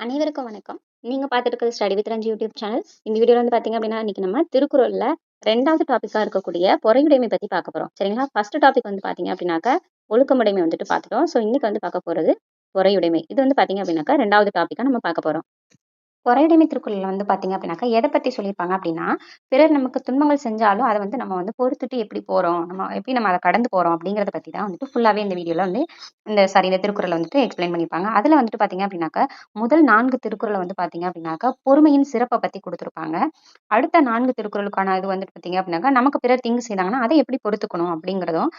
அனைவருக்கும் வணக்கம். நீங்க பார்த்துட்டு study with Ranji YouTube channel. இந்த வீடியோல வந்து பாத்தீங்க அப்படின்னா இன்னைக்கு நம்ம திருக்குறள்ல ரெண்டாவது டாபிக்கா இருக்கக்கூடிய பொறையுடைமை பத்தி பார்க்க போறோம். சரிங்களா? ஃபர்ஸ்ட் டாபிக் வந்து பாத்தீங்க அப்படின்னாக்கா ஒழுக்கமுடைமை வந்துட்டு பார்த்துட்டோம் ஸோ இன்னைக்கு வந்து பார்க்க போறது பொறையுடைமை. இது வந்து பாத்தீங்க அப்படின்னாக்கா ரெண்டாவது டாபிக்கா நம்ம பார்க்க போறோம். பொறையுடைமை திருக்குறளில் வந்து பார்த்தீங்க அப்படின்னாக்கா எதை பற்றி சொல்லியிருப்பாங்க அப்படின்னா பிறர் நமக்கு துன்பங்கள் செஞ்சாலும் அதை வந்து நம்ம வந்து பொறுத்துட்டு எப்படி போகிறோம் நம்ம எப்படி நம்ம அதை கடந்து போகிறோம் அப்படிங்கிறத பற்றி தான் வந்துட்டு ஃபுல்லாகவே இந்த வீடியோவில் வந்து இந்த சாரி இந்த திருக்குறளை வந்துட்டு எக்ஸ்பிளைன் பண்ணியிருப்பாங்க. அதில் வந்துட்டு பார்த்தீங்க அப்படின்னாக்கா முதல் நான்கு திருக்குறளை வந்து பார்த்தீங்க அப்படின்னாக்கா பொறுமையின் சிறப்பை பற்றி கொடுத்துருப்பாங்க. அடுத்த நான்கு திருக்குறளுக்கான இது வந்துட்டு பார்த்தீங்க அப்படின்னாக்கா நமக்கு பிறர் தீங்கு செய்தாங்கன்னா அதை எப்படி பொறுத்துக்கணும் அப்படிங்கிறதும்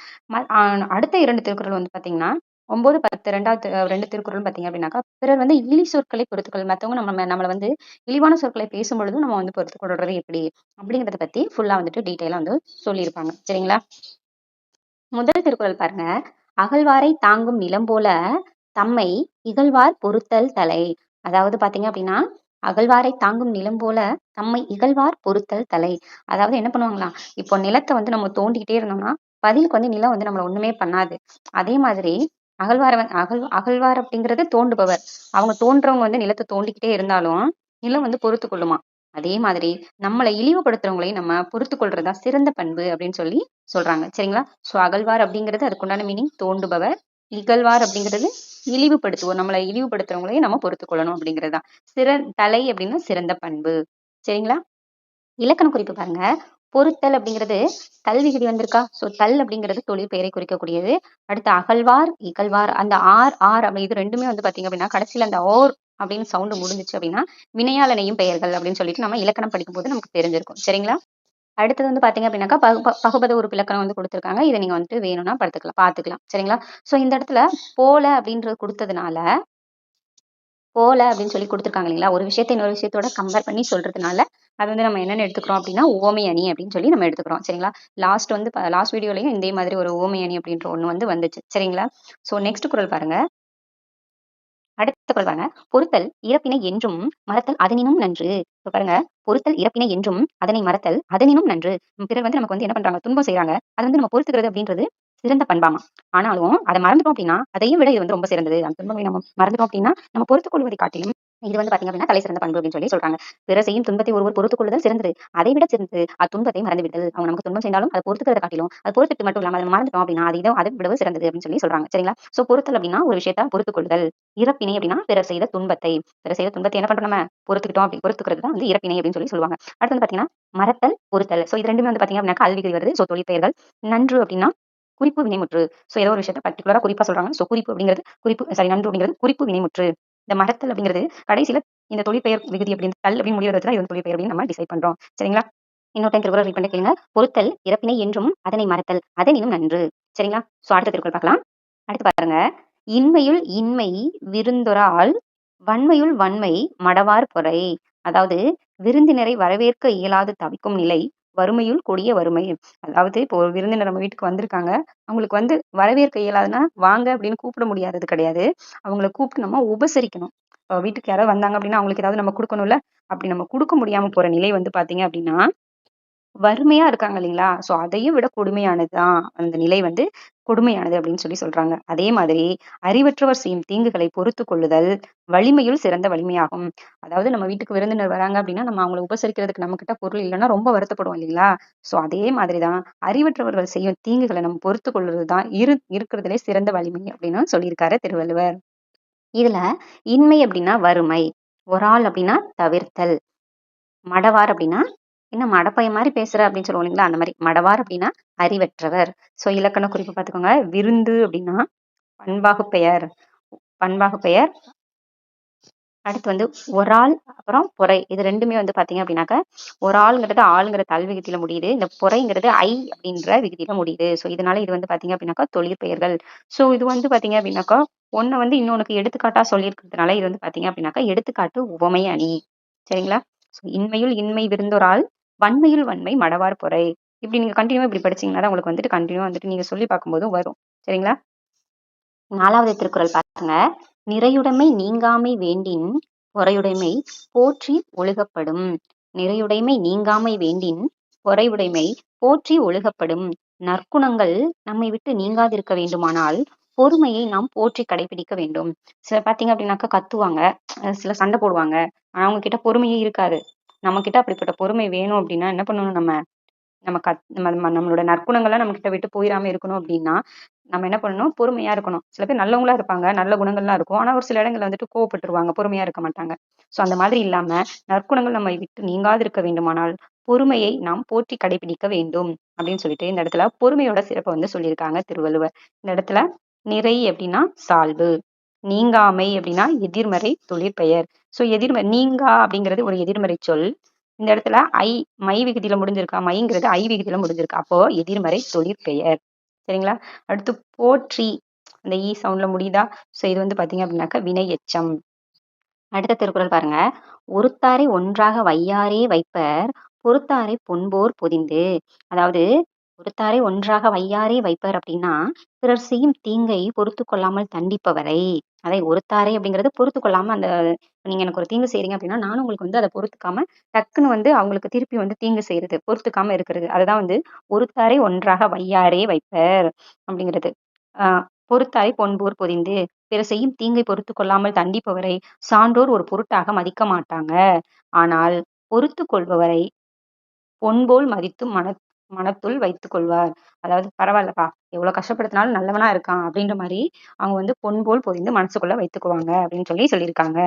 அடுத்த இரண்டு திருக்குறள் வந்து பார்த்தீங்கன்னா ஒன்பது பத்து ரெண்டாவது ரெண்டு திருக்குறள் பார்த்தீங்க அப்படின்னாக்கா பிறர் வந்து இழி சொற்களை பொறுத்துக்கள் மற்றவங்க நம்ம நம்மளை வந்து இழிவான சொற்களை பேசும் பொழுதும் நம்ம வந்து பொறுத்து கொள்றது எப்படி? அப்படிங்கிறத பத்தி ஃபுல்லா வந்துட்டு டீட்டெயிலாக வந்து சொல்லியிருப்பாங்க. சரிங்களா? முதல் திருக்குறள் பாருங்க. அகழ்வாரை தாங்கும் நிலம் போல தம்மை இகழ்வார் பொறுத்தல் தலை. அதாவது பாத்தீங்க அப்படின்னா அகழ்வாரை தாங்கும் நிலம் போல தம்மை இகழ்வார் பொறுத்தல் தலை. அதாவது என்ன பண்ணுவாங்களாம் இப்போ நிலத்தை வந்து நம்ம தோண்டிக்கிட்டே இருந்தோம்னா பதிலுக்கு வந்து நிலம் வந்து நம்மள ஒண்ணுமே பண்ணாது. அதே மாதிரி அகழ்வார அகழ் அகழ்வார் அப்படிங்கிறது தோண்டுபவர். அவங்க தோன்றவங்க வந்து நிலத்தை தோண்டிக்கிட்டே இருந்தாலும் நிலம் வந்து பொறுத்து கொள்ளுமா அதே மாதிரி நம்மளை இழிவுபடுத்துறவங்களையும் நம்ம பொறுத்து கொள்றதா சிறந்த பண்பு அப்படின்னு சொல்லி சொல்றாங்க. சரிங்களா? சோ அகழ்வார் அப்படிங்கிறது அதுக்குண்டான மீனிங் தோண்டுபவர். இகழ்வார் அப்படிங்கிறது இழிவுபடுத்துவோம் நம்மளை இழிவுபடுத்துறவங்களையும் நம்ம பொறுத்து கொள்ளணும் அப்படிங்கிறது சிற தலை அப்படின்னா சிறந்த பண்பு. சரிங்களா? இலக்கண குறிப்பு பாருங்க. பொருத்தல் அப்படிங்கிறது தல் விகுதி வந்திருக்கா? ஸோ தல் அப்படிங்கிறது தொழில் பெயரை குறிக்கக்கூடியது. அடுத்து அகழ்வார் இகழ்வார். அந்த ஆர் ஆர் அப்படி இது ரெண்டுமே வந்து பார்த்தீங்க அப்படின்னா கடைசியில அந்த ஓர் அப்படின்னு சவுண்டு முடிஞ்சிச்சு அப்படின்னா வினையாளனையும் பெயர்கள் அப்படின்னு சொல்லிட்டு நம்ம இலக்கணம் படிக்கும்போது நமக்கு தெரிஞ்சிருக்கும். சரிங்களா? அடுத்தது வந்து பாத்தீங்க அப்படின்னாக்கா பகுபத ஒரு இலக்கணம் வந்து கொடுத்துருக்காங்க. இதை நீங்க வந்துட்டு வேணும்னா படுத்துக்கலாம் பாத்துக்கலாம் சரிங்களா? சோ இந்த இடத்துல போல அப்படின்றது கொடுத்ததுனால போல அப்படின்னு சொல்லி கொடுத்துருக்காங்க இல்லைங்களா? ஒரு விஷயத்தை இன்னொரு விஷயத்தோட கம்பேர் பண்ணி சொல்றதுனால அது வந்து நம்ம என்னென்ன எடுத்துக்கிறோம் அப்படின்னா ஓமை அணி அப்படின்னு சொல்லி நம்ம எடுத்துக்கிறோம். சரிங்களா? லாஸ்ட் வந்து லாஸ்ட் வீடியோலையும் இதே மாதிரி ஒரு ஓமை அணி அப்படின்ற ஒன்று வந்து வந்துச்சு. சரிங்களா? ஸோ நெக்ஸ்ட் குரல் பாருங்க. அடுத்த குரல் பாருங்க. பொருத்தல் இறப்பினை என்றும் மறத்தல் அதனினும் நன்று. இப்போ பாருங்க. பொருத்தல் இறப்பினை என்றும் அதனை மறத்தல் அதனினும் நன்று. பிறர் வந்து நமக்கு வந்து என்ன பண்றாங்க? துன்பம் செய்யறாங்க அது வந்து நம்ம பொறுத்துக்கிறது அப்படின்றது சிறந்த பண்பாமா? ஆனாலும் அதை மறந்துட்டோம் அப்படின்னா அதையும் விட இது வந்து ரொம்ப சிறந்தது. அந்த துன்பமே நம்ம மறந்துட்டோம் அப்படின்னா நம்ம பொறுத்துக் கொள்வதை காட்டிலும் இது வந்து பாத்தீங்க அப்படின்னா தலை சிறந்த பண்பு அப்படின்னு சொல்லி சொல்றாங்க. பிற செய்யும் துன்பத்தை ஒருவர் பொறுத்துக் கொள்ளுதல் சிறந்தது. அதை விட சிறந்தது அத்துன்பத்தை மறந்து விடுதல் அவங்க நமக்கு துன்பம் செய்தாலும் அதை பொறுத்துக்கிறத காட்டிலும் அது பொறுத்துட்டு மட்டும் இல்லாம அதை மறந்துட்டோம் அப்படின்னா அது அதை விடவு சிறந்தது அப்படின்னு சொல்லி சொல்றாங்க. சரிங்களா? சோ பொறுத்தல் அப்படின்னா ஒரு விஷயத்த பொறுத்துக் கொள்ளுதல் இறப்பினை அப்படின்னா பிறர் செய்த துன்பத்தை. பிறர் செய்த துன்பத்தை என்ன பண்றோம் நம்ம? பொறுத்துக்கிட்டோம் அப்படி பொறுத்துக்கிறது தான் வந்து இறப்பினை அப்படின்னு சொல்லி சொல்லுவாங்க. அடுத்து வந்து பாத்தீங்கன்னா மறத்தல் பொறுத்தல். சோ இது ரெண்டுமே வந்து பாத்தீங்க அப்படின்னா கல்விகள் வருது. சோ தொழிற்பெயர்கள் நன்று அப்படின்னா குறிப்பு வினைமுற்று. சோ ஏதோ ஒரு விஷயத்த பர்டிகுலரா குறிப்பா சொல்றாங்க. சோ குறிப்பு அப்படிங்கிறது குறிப்பு சாரி நன்று அப்படிங்கிறது குறிப்பு வினைமுற்று. இந்த மரத்தல் அப்படிங்கிறது கடைசியில இந்த தொழிற்பெயர் விகுதி அப்படின்னு தல் அப்படின்னு முடிவு தான் இது தொழிற்பெயர் அப்படின்னு நம்ம டிசைட் பண்றோம். சரிங்களா? இன்னொரு டைம் திருக்குறள் ரீட் பண்ணி கேளுங்க. பொருத்தல் இறப்பினை என்றும் அதனை மறத்தல் அதனினும் நன்று. சரிங்களா? சோ அடுத்த திருக்குறள் பார்க்கலாம். அடுத்து பாருங்க. இன்மையுள் இன்மை விருந்தொரால் வன்மையுள் வன்மை மடவார் பொறை. அதாவது விருந்தினரை வரவேற்க இயலாது தவிக்கும் நிலை வறுமையுள் கொடிய வறுமை. அதாவது இப்போ ஒரு விருந்தினர் நம்ம வீட்டுக்கு வந்திருக்காங்க. அவங்களுக்கு வந்து வரவேற்க இயலாதுன்னா வாங்க அப்படின்னு கூப்பிட முடியாதது கிடையாது. அவங்களை கூப்பிட்டு நம்ம உபசரிக்கணும். வீட்டுக்கு யாராவது வந்தாங்க அப்படின்னா அவங்களுக்கு ஏதாவது நம்ம கொடுக்கணும்ல? அப்படி நம்ம கொடுக்க முடியாம போற நிலை வந்து பாத்தீங்க அப்படின்னா வறுமையா இருக்காங்க இல்லைங்களா? சோ அதையும் விட கொடுமையானதுதான் அந்த நிலை வந்து கொடுமையானது அப்படின்னு சொல்லி சொல்றாங்க. அதே மாதிரி அறிவற்றவர் செய்யும் தீங்குகளை பொறுத்து கொள்ளுதல் வலிமையுள் சிறந்த வலிமையாகும். அதாவது நம்ம வீட்டுக்கு விருந்தினர் வராங்க அப்படின்னா நம்ம அவங்களை உபசரிக்கிறதுக்கு நம்ம கிட்ட பொருள் இல்லைன்னா ரொம்ப வருத்தப்படுவோம் இல்லைங்களா? சோ அதே மாதிரிதான் அறிவற்றவர்கள் செய்யும் தீங்குகளை நம்ம பொறுத்து கொள்வதுதான் இரு இருக்கிறதுலே சிறந்த வலிமை அப்படின்னு சொல்லியிருக்காரு திருவள்ளுவர். இதுல இன்மை அப்படின்னா வறுமை ஒரு ஆள் அப்படின்னா தவிர்த்தல் மடவார் அப்படின்னா என்ன மடப்பைய மாதிரி பேசுற அப்படின்னு சொல்லுவோம் இல்லைங்களா? அந்த மாதிரி. மடவார் அப்படின்னா அறிவற்றவர். சோ இலக்கண குறிப்பு பார்த்துக்கோங்க. விருந்து அப்படின்னா பண்பாகு பெயர். பண்பாகு பெயர். அடுத்து வந்து ஒரு ஆள் அப்புறம் பொறை. இது ரெண்டுமே வந்து பாத்தீங்க அப்படின்னாக்க ஒரு ஆளுங்கிறது ஆளுங்கிற தல் விகுதியில முடியுது. இந்த பொறைங்கிறது ஐ அப்படின்ற விகுதியில முடியுது. ஸோ இதனால இது வந்து பாத்தீங்க அப்படின்னாக்கா தொழிற்பெயர்கள் ஸோ இது வந்து பாத்தீங்க அப்படின்னாக்கா ஒன்னு வந்து இன்னொன்னுக்கு எடுத்துக்காட்டா சொல்லியிருக்கிறதுனால இது வந்து பாத்தீங்க அப்படின்னாக்கா எடுத்துக்காட்டு உவமை அணி. சரிங்களா? ஸோ இன்மையுள் இன்மை விருந்தொரால் வன்மையுள் வன்மை மடவார் பொறை. இப்படி நீங்க கண்டினியூ இப்படி படிச்சீங்கன்னா தான் உங்களுக்கு வந்துட்டு கண்டினியூ வந்துட்டு நீங்க சொல்லி பார்க்கும்போதும் வரும். சரிங்களா? நாலாவது திருக்குறள் பாருங்க. நிறையுடைமை நீங்காமை வேண்டின் பொறையுடைமை போற்றி ஒழுகப்படும். நிறையுடைமை நீங்காமை வேண்டின் பொறையுடைமை போற்றி ஒழுகப்படும். நற்குணங்கள் நம்மை விட்டு நீங்காதிருக்க வேண்டுமானால் பொறுமையை நாம் போற்றி கடைபிடிக்க வேண்டும். சில பார்த்தீங்க அப்படின்னாக்கா கத்துவாங்க. சில சண்டை போடுவாங்க. ஆனா அவங்க கிட்ட பொறுமையே இருக்காது. நம்ம கிட்ட அப்படிப்பட்ட பொறுமை வேணும் அப்படின்னா என்ன பண்ணணும்? நம்ம நம்ம கத் நம்ம நம்மளோட நற்குணங்கள்லாம் நம்ம கிட்ட விட்டு போயிடாம இருக்கணும் அப்படின்னா நம்ம என்ன பண்ணணும்? பொறுமையா இருக்கணும். சில பேர் நல்லவங்களா இருப்பாங்க நல்ல குணங்கள்லாம் இருக்கும். ஆனா ஒரு சில இடங்கள்ல வந்துட்டு கோவப்பட்டுருவாங்க பொறுமையா இருக்க மாட்டாங்க. சோ அந்த மாதிரி இல்லாம நற்குணங்கள் நம்ம விட்டு நீங்காது இருக்க வேண்டுமானால் பொறுமையை நாம் போற்றி கடைபிடிக்க வேண்டும் அப்படின்னு சொல்லிட்டு இந்த இடத்துல பொறுமையோட சிறப்பை வந்து சொல்லியிருக்காங்க திருவள்ளுவர். இந்த இடத்துல நிறை அப்படின்னா சால்பு நீங்காமை அப்படின்னா எதிர்மறை தொழிற்பெயர். சோ எதிர்மறை நீங்கா அப்படிங்கிறது ஒரு எதிர்மறை சொல். இந்த இடத்துல ஐ மை விகுதியில முடிஞ்சிருக்கா? மைங்கிறது ஐ விகுதியில முடிஞ்சிருக்கு? அப்போ எதிர்மறை தொழிற்பெயர். சரிங்களா? அடுத்து போற்றி. அந்த e ஈ சவுண்ட்ல முடியுதா? சோ இது வந்து பாத்தீங்க அப்படின்னாக்கா வினை எச்சம் அடுத்த திருக்குறள் பாருங்க. ஒருத்தாரை ஒன்றாக வையாரே வைப்பர் பொறுத்தாரை பொன்போர் பொதிந்து. அதாவது ஒருத்தாரே ஒன்றாக வையாரே வைப்பர் அப்படின்னா பிறர் செய்யும் தீங்கை பொறுத்து கொள்ளாமல் தண்டிப்பவரை. அதை ஒருத்தாரே அப்படிங்கறது பொறுத்து கொள்ளாம அந்த நீங்க எனக்கு ஒரு தீங்கு செய்றீங்க அப்படின்னா நானும் உங்களுக்கு வந்து அதை பொறுத்துக்காம டக்குன்னு வந்து அவங்களுக்கு திருப்பி வந்து தீங்கு செய்யறது பொறுத்துக்காம இருக்கிறது. அதுதான் வந்து ஒருத்தாரை ஒன்றாக வையாரே வைப்பர் அப்படிங்கிறது. ஆஹ் பொறுத்தாரை பொன்போர் பொதிந்து பிற செய்யும் தீங்கை பொறுத்து கொள்ளாமல் தண்டிப்பவரை சான்றோர் ஒரு பொருட்டாக மதிக்க மாட்டாங்க. ஆனால் பொறுத்து கொள்பவரை பொன்போல் மதித்து மன மனத்துள் வைத்துக் கொள்வார். அதாவது பரவாயில்லப்பா எவ்வளவு கஷ்டப்படுத்தினாலும் நல்லவனா இருக்கான் அப்படின்ற மாதிரி அவங்க வந்து பொன்போல் பொதிந்து மனசுக்குள்ள வைத்துக்குவாங்க அப்படின்னு சொல்லி சொல்லியிருக்காங்க.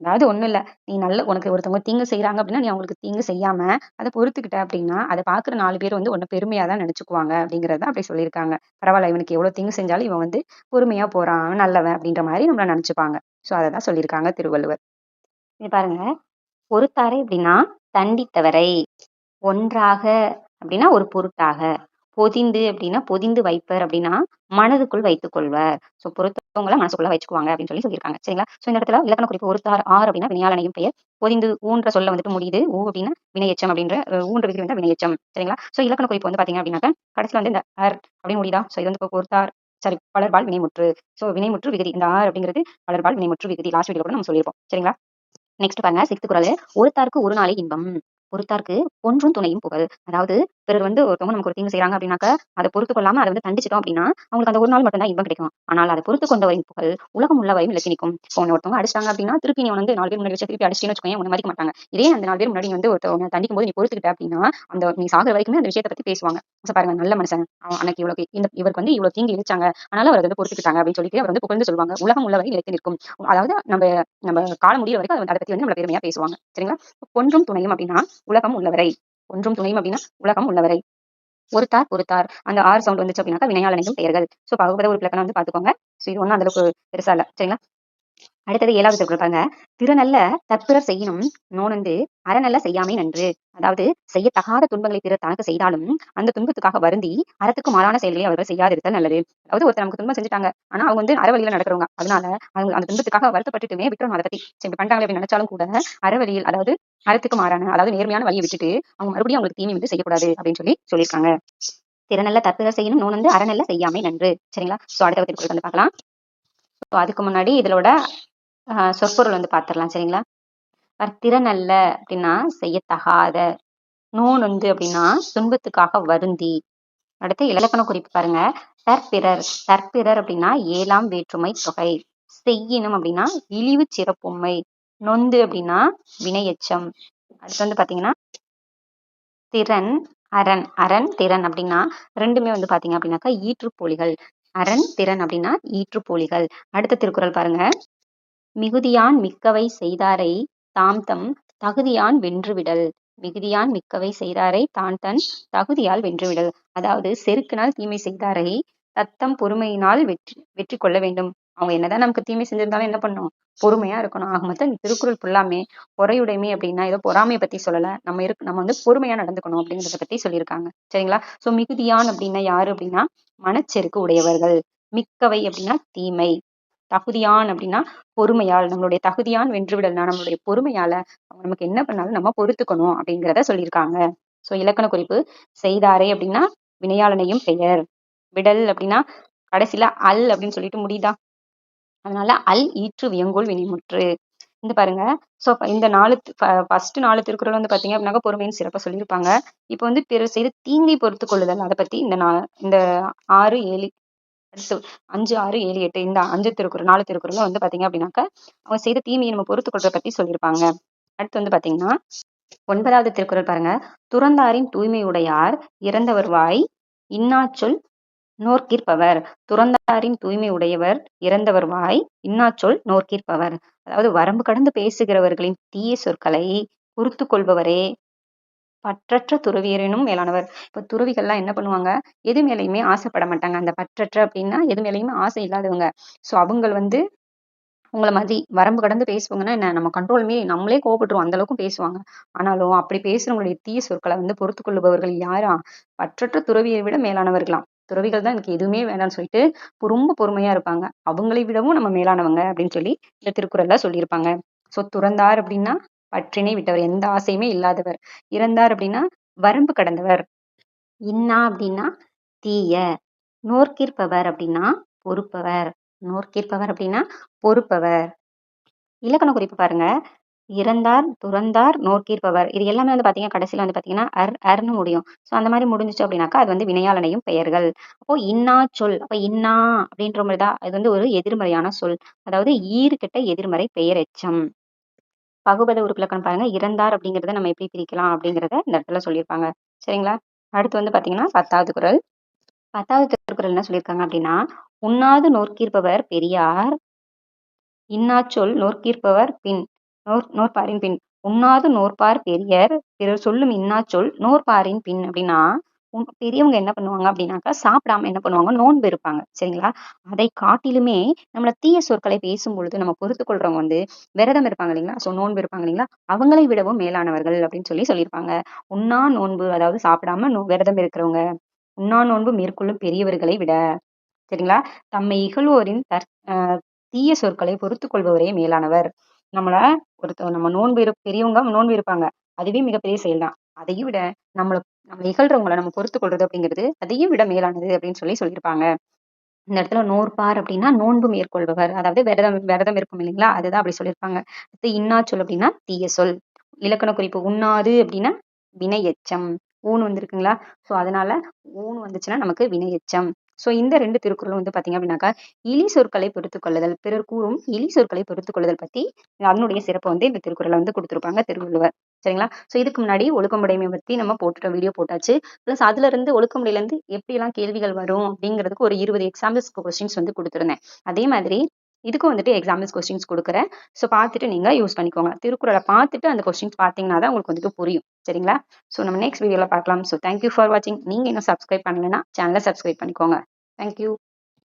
அதாவது ஒண்ணும் இல்ல. நீ நல்ல உனக்கு ஒருத்தவங்க தீங்கு செய்யறாங்க அப்படின்னா நீ அவங்களுக்கு தீங்கு செய்யாம அதை பொறுத்துக்கிட்ட அப்படின்னா அதை பாக்குற நாலு பேர் வந்து உன்னை பெருமையா தான் நினைச்சுக்குவாங்க அப்படிங்கறத அப்படி சொல்லியிருக்காங்க. பரவாயில்ல இவனுக்கு எவ்வளவு தீங்கு செஞ்சாலும் இவன் வந்து பொறுமையா போறான் நல்லவன் அப்படின்ற மாதிரி நம்மள நினைச்சுப்பாங்க. சோ அதை தான் சொல்லியிருக்காங்க திருவள்ளுவர். இது பாருங்க. பொறுத்தாரை அப்படின்னா தண்டித்தவரை ஒன்றாக அப்படின்னா ஒரு பொருட்டாக. பொதிந்து அப்படின்னா பொதிந்து வைப்பர் அப்படின்னா மனதுக்குள் வைத்துக் கொள்வர். சோ பொருத்தவங்களை மனசுக்குள்ள வச்சுக்குவாங்க அப்படின்னு சொல்லி சொல்லியிருக்காங்க. சரிங்களா? சோ இந்த இடத்துல இலக்கண குறிப்பு ஒருத்தார் ஆர் அப்படின்னா வினையாளனையும் பெயர். பொதிந்து ஊன்ற சொல்ல வந்துட்டு முடியுது. ஊ அப்படின்னா வினையச்சம் அப்படின்ற ஊன்ற விதி வந்து வினையச்சம். சரிங்களா? சோ இலக்கண குறிப்பு வந்து பாத்தீங்க அப்படின்னாக்கா கடைசியில் வந்து இந்த ஆர் அப்படின்னு முடியுதா? சோ இது வந்து இப்போ ஒருத்தார் சரி பலர்பால் வினைமுற்று. சோ வினைமுற்று விகுதி இந்த ஆர் அப்படிங்கிறது பலர்பால் வினைமுற்று விகுதி. லாஸ்ட் வீடியோ கூட நம்ம சொல்லியிருப்போம். சரிங்களா? நெக்ஸ்ட் பாருங்க சிக்ஸ்த் குரல் ஒருத்தாருக்கு ஒரு நாளை இன்பம். பொறுத்தார்க்கு ஒன்றும் துணையும் புகழ். அதாவது பிறகு வந்து ஒருத்தவங்க நமக்கு ஒரு தீங்கு செய்யறாங்க அப்படின்னாக்க அதை பொறுத்து கொள்ளாம அதை வந்து தண்டிச்சிட்டோம் அப்படின்னா அவங்களுக்கு அந்த ஒரு நாள் மட்டும் தான் இன்பம் கிடைக்கும். ஆனால் அதை பொறுத்து கொண்டவரின் புகழ் உலகம் உள்ளவரையும் இலக்கி நிற்கும். இப்போ ஒருத்தவங்க அடிச்சாங்க அப்படின்னா திருப்பி நீ வந்து நாலு பேர் முன்னாடி வச்சு திருப்பி அடிச்சுன்னு வச்சுக்கோங்க உன்னை மதிக்க மாட்டாங்க. இதே அந்த நாலு பேர் முன்னாடி வந்து ஒருத்தவங்க தண்டிக்கும் போது நீ பொறுத்துக்கிட்ட அப்படின்னா அந்த நீ சாகிற வரைக்குமே அந்த விஷயத்தை பத்தி பேசுவாங்க. பாருங்க நல்ல மனுஷன். அன்னைக்கு இவ்வளவு இந்த இவருக்கு வந்து இவ்வளவு தீங்கு இழிச்சாங்க அதனால அவர் வந்து பொறுத்துக்கிட்டாங்க அப்படின்னு சொல்லிட்டு அவர் வந்து புகழ்ந்து சொல்லுவாங்க. உலகம் உள்ளவரை இலக்கி நிற்கும். அதாவது நம்ம நம்ம கால முடிய வரைக்கும் அதை பத்தி வந்து நம்மள பெருமையா பேசுவாங்க. சரிங்களா? ஒன்றும் துணையும் அப்படின்னா உலகம் உள்ளவரை. ஒன்றும் துணையும் அப்படின்னா உலகம் உள்ளவரை. ஒருத்தார் ஒருத்தார் அந்த ஆறு சவுண்ட் வந்துச்சு அப்படின்னாக்கா வினையாளனையும் பெயர்கள். சோ பகுபத ஒரு பிளக்கணம் வந்து பாத்துக்கோங்க சோ இது ஒன்றும் அந்த அளவுக்கு பெருசா இல்ல. சரிங்களா? அடுத்தது ஏழாவது கொடுப்பாங்க. திருநல்ல தற்பிறர் செய்யணும் நோனந்து அறநல்ல செய்யாமே நன்று. அதாவது செய்யத்தகாத துன்பங்களை பிறர் தனக்கு செய்தாலும் அந்த துன்பத்துக்காக வருந்தி அறத்துக்கு மாறான செயல்களை அவர்கள் செய்யாதிருத்தல் நல்லது. அதாவது ஒருத்தர் நமக்கு துன்பம் செஞ்சுட்டாங்க. ஆனா அவங்க வந்து அறவழியில நடக்கிறவங்க. அதனால அவங்க அந்த துன்பத்துக்காக வருத்தப்பட்டுட்டுமே விட்டுரும் அதை பத்தி. சரி அப்படின்னு நினைச்சாலும் கூட அறவழியில் அதாவது அறத்துக்கு மாறான அதாவது நேர்மையான வழியை விட்டுட்டு அவங்க மறுபடியும் அவங்களுக்கு தீமை வந்து செய்யக்கூடாது அப்படின்னு சொல்லி சொல்லியிருக்காங்க. திறனல்ல தற்பிறர் செய்யணும் நோன் வந்து அறநல்ல செய்யாமே நன்று. சரிங்களா? சோ அடுத்த வந்து பார்க்கலாம். அதுக்கு முன்னாடி இதோட சொற்பொருள் வந்து பார்த்துடலாம் சரிங்களா? திறனல்ல அப்படின்னா செய்யத்தகாத நோன் வந்து அப்படின்னா துன்பத்துக்காக வருந்தி அடுத்து இலக்கண குறிப்பு பாருங்க. தற்பிறர் தற்பிறர் அப்படின்னா ஏழாம் வேற்றுமை தொகை செய்யினும் அப்படின்னா இழிவு சிறப்புமை நொந்து அப்படின்னா வினையச்சம் அடுத்து வந்து பாத்தீங்கன்னா திறன் அரண் அரண் திறன் அப்படின்னா ரெண்டுமே வந்து பாத்தீங்க அப்படின்னாக்கா ஈற்றுப்போலிகள். அரண் திறன் அப்படின்னா ஈற்றுப்போலிகள். அடுத்த திருக்குறள் பாருங்க. மிகுதியான் மிக்கவை செய்தாரை தாம்தம் தகுதியான் வென்றுவிடல். மிகுதியான் மிக்கவை செய்தாரை தான் தன் தகுதியால் வென்றுவிடல். அதாவது செருக்கினால் தீமை செய்தாரை தத்தம் பொறுமையினால் வெற்றி வெற்றி கொள்ள வேண்டும். அவங்க என்னதான் நமக்கு தீமை செஞ்சிருந்தாலும் என்ன பண்ணும்? பொறுமையா இருக்கணும். ஆக மொத்தம் இந்த திருக்குறள் ஃபுல்லாமே பொறையுடைமை அப்படின்னா ஏதோ பொறாமையை பத்தி சொல்லல. நம்ம இருக்கு நம்ம வந்து பொறுமையா நடந்துக்கணும் அப்படிங்கிறத பத்தி சொல்லியிருக்காங்க. சரிங்களா? சோ மிகுதியான் அப்படின்னா யாரு அப்படின்னா? மனச்செருக்கு உடையவர்கள். மிக்கவை அப்படின்னா தீமை. தகுதியான் அப்படின்னா பொறுமையால் நம்மளுடைய தகுதியான் வென்றுவிடல்னா நம்மளுடைய பொறுமையால அவங்க நமக்கு என்ன பண்ணாலும் நம்ம பொறுத்துக்கணும் அப்படிங்கிறத சொல்லியிருக்காங்க. சோ இலக்கண குறிப்பு செய்தாரே அப்படின்னா வினையாளனையும் பெயர். விடல் அப்படின்னா கடைசியில அல் அப்படின்னு சொல்லிட்டு முடியுதா? அதனால அல் ஈற்று வியங்கோல் வினைமுற்று. இந்த பாருங்க. சோ இந்த நாலு ஃபர்ஸ்ட் நாலு திருக்குறள் வந்து பாத்தீங்க அப்படின்னாக்க பொறுமையின் சிறப்பா சொல்லியிருப்பாங்க. இப்போ வந்து பிறர் செய்த தீங்கை பொறுத்து கொள்ளுதல் அதை பத்தி இந்த நா இந்த ஆறு ஏழு அடுத்து அஞ்சு ஆறு ஏழு எட்டு இந்த அஞ்சு திருக்குறள் நாலு திருக்குறளும் வந்து பாத்தீங்க அப்படின்னாக்க அவங்க செய்த தீமையை நம்ம பொறுத்து கொள்றத பத்தி சொல்லியிருப்பாங்க. அடுத்து வந்து பாத்தீங்கன்னா ஒன்பதாவது திருக்குறள் பாருங்க. துறந்தாரின் தூய்மை உடையார் இறந்தவர் வாய் இன்னாச்சொல் நோர்க்கிற்பவர் துறந்தாரின் தூய்மை உடையவர் இறந்தவர் வாய் இன்னாச்சொல் நோர்க்கிற்பவர் அதாவது வரம்பு கடந்து பேசுகிறவர்களின் தீய சொற்களை பொறுத்து கொள்பவரே பற்றற்ற துறவியரினும் மேலானவர். இப்போ துறவிகள்லாம் என்ன பண்ணுவாங்க? எது மேலேயுமே ஆசைப்பட மாட்டாங்க. அந்த பற்றற்ற அப்படின்னா எது மேலேயுமே ஆசை இல்லாதவங்க. ஸோ அவங்க வந்து உங்களை மாதிரி வரம்பு கடந்து பேசுவாங்கன்னா என்ன? நம்ம கண்ட்ரோல் மீறி நம்மளே கோபப்பட்டுருவோம் அந்த அளவுக்கு பேசுவாங்க. ஆனாலும் அப்படி பேசுறவங்களுடைய தீய சொற்களை வந்து பொறுத்து கொள்ளுபவர்கள் யாரா? பற்றற்ற துறவியை விட மேலானவர்களாம். துறவிகள் தான் எனக்கு எதுவுமே வேண்டாம்னு சொல்லிட்டு ரொம்ப பொறுமையா இருப்பாங்க. அவங்களை விடவும் நம்ம மேலானவங்க அப்படின்னு சொல்லி இந்த திருக்குறள்ல சொல்லியிருப்பாங்க. ஸோ துறந்தார் அப்படின்னா பற்றினை விட்டவர் எந்த ஆசையுமே இல்லாதவர். இறந்தார் அப்படின்னா வரம்பு கடந்தவர். இன்னா அப்படின்னா தீய. நோர்க்கிற்பவர் அப்படின்னா பொறுப்பவர். நோர்க்கிற்பவர் அப்படின்னா பொறுப்பவர். இலக்கண குறிப்பு பாருங்க. இறந்தார் துறந்தார் நோர்க்கிற்பவர் இது எல்லாமே வந்து பாத்தீங்கன்னா கடைசியில வந்து பாத்தீங்கன்னா அர் அர்னு முடியும். ஸோ அந்த மாதிரி முடிஞ்சிச்சு அப்படின்னாக்கா அது வந்து வினையாளனையும் பெயர்கள். அப்போ இன்னா சொல் அப்போ இன்னா அப்படின்ற மாதிரி தான். அது வந்து ஒரு எதிர்மறையான சொல். அதாவது ஈர்கிட்ட எதிர்மறை பெயர் எச்சம் பகுபத உறுப்பிலக்கணம் பாருங்க இறந்தார் அப்படிங்கிறத நம்ம எப்படி பிரிக்கலாம் அப்படிங்கிறத இந்த இடத்துல சொல்லியிருப்பாங்க. சரிங்களா? அடுத்து வந்து பாத்தீங்கன்னா பத்தாவது குரல். பத்தாவது திருக்குறள் என்ன சொல்லியிருக்காங்க அப்படின்னா உண்ணாது நோர்க்கிற்பவர் பெரியார் இன்னாச்சொல் நோர்க்கிற்பவர் பின் நோர் நோற்பாரின் பின். உண்ணாது நோற்பார் பெரியர் பிறர் சொல்லும் இன்னாச்சொல் நோற்பாரின் பின் அப்படின்னா பெரியவங்க என்ன பண்ணுவாங்க அப்படின்னாக்கா சாப்பிடாம என்ன பண்ணுவாங்க? நோன்பு இருப்பாங்க. சரிங்களா? அதை காட்டிலுமே நம்மள தீய சொற்களை பேசும் பொழுது நம்ம பொறுத்து கொள்றவங்க வந்து விரதம் இருப்பாங்க இல்லைங்களா? ஸோ நோன்பு இருப்பாங்க இல்லைங்களா? அவங்களை விடவும் மேலானவர்கள் அப்படின்னு சொல்லி சொல்லியிருப்பாங்க. உண்ணா நோன்பு அதாவது சாப்பிடாம நோ விரதம் இருக்கிறவங்க. உண்ணா நோன்பு மேற்கொள்ளும் பெரியவர்களை விட. சரிங்களா? தம்மை இகழ்வோரின் தற் தீய சொற்களை பொறுத்து கொள்பவரே மேலானவர். நம்மள ஒருத்த நம்ம நோன்பு இரு பெரியவங்க நோன்பு இருப்பாங்க. அதுவே மிகப்பெரிய செயல் தான் அதையும் விட நம்மளை நம்ம இகழ்றவங்களை நம்ம பொறுத்து கொள்றது அப்படிங்கிறது அதையும் விட மேலானது அப்படின்னு சொல்லி சொல்லியிருப்பாங்க. இந்த இடத்துல நோற்பார் அப்படின்னா நோன்பு மேற்கொள்பவர். அதாவது விரதம் விரதம் இருக்கும் இல்லைங்களா? அதுதான் அப்படி சொல்லியிருப்பாங்க. அடுத்து இன்னா சொல் அப்படின்னா தீய சொல். இலக்கண குறிப்பு உண்ணாது அப்படின்னா வினை எச்சம் ஊன் வந்திருக்குங்களா? ஸோ அதனால ஊன் வந்துச்சுன்னா நமக்கு வினை எச்சம் ஸோ இந்த ரெண்டு திருக்குறளும் வந்து பார்த்தீங்க அப்படின்னாக்கா இலி சொற்களை பொறுத்து கொள்ளுதல் பிறர் கூறும் இலி சொற்களை பொறுத்து கொள்ளுதல் பற்றி அதனுடைய சிறப்பை வந்து இந்த திருக்குறளை வந்து கொடுத்துருப்பாங்க திருவள்ளுவர். சரிங்களா? ஸோ இதுக்கு முன்னாடி ஒழுக்கமுடைமை பற்றி நம்ம போட்டுட்டோம் வீடியோ போட்டாச்சு. ப்ளஸ் அதுல இருந்து ஒழுக்கமுடையிலேருந்து எப்படிலாம் கேள்விகள் வரும் அப்படிங்கிறதுக்கு ஒரு இருபது எக்ஸாம்பிள்ஸ் கொஸ்டின்ஸ் வந்து கொடுத்துருந்தேன். அதே மாதிரி இதுக்கும் வந்துட்டு எக்ஸாம்பிள்ஸ் கொஸ்டின்ஸ் கொடுக்குறேன். ஸோ பார்த்துட்டு நீங்கள் யூஸ் பண்ணிக்கோங்க. திருக்குறளை பார்த்துட்டு அந்த கொஸ்டின்ஸ் பார்த்தீங்கன்னா தான் உங்களுக்கு வந்துட்டு புரியும். சரிங்களா? ஸோ நம்ம நெக்ஸ்ட் வீடியோவில் பார்க்கலாம். ஸோ தேங்க்யூ ஃபார் வாட்சிங் நீங்கள் இன்னும் சப்ஸ்கிரைப் பண்ணலைன்னா சேனலை சப்ஸ்கிரைப் பண்ணிக்கோங்க. தேங்க்யூ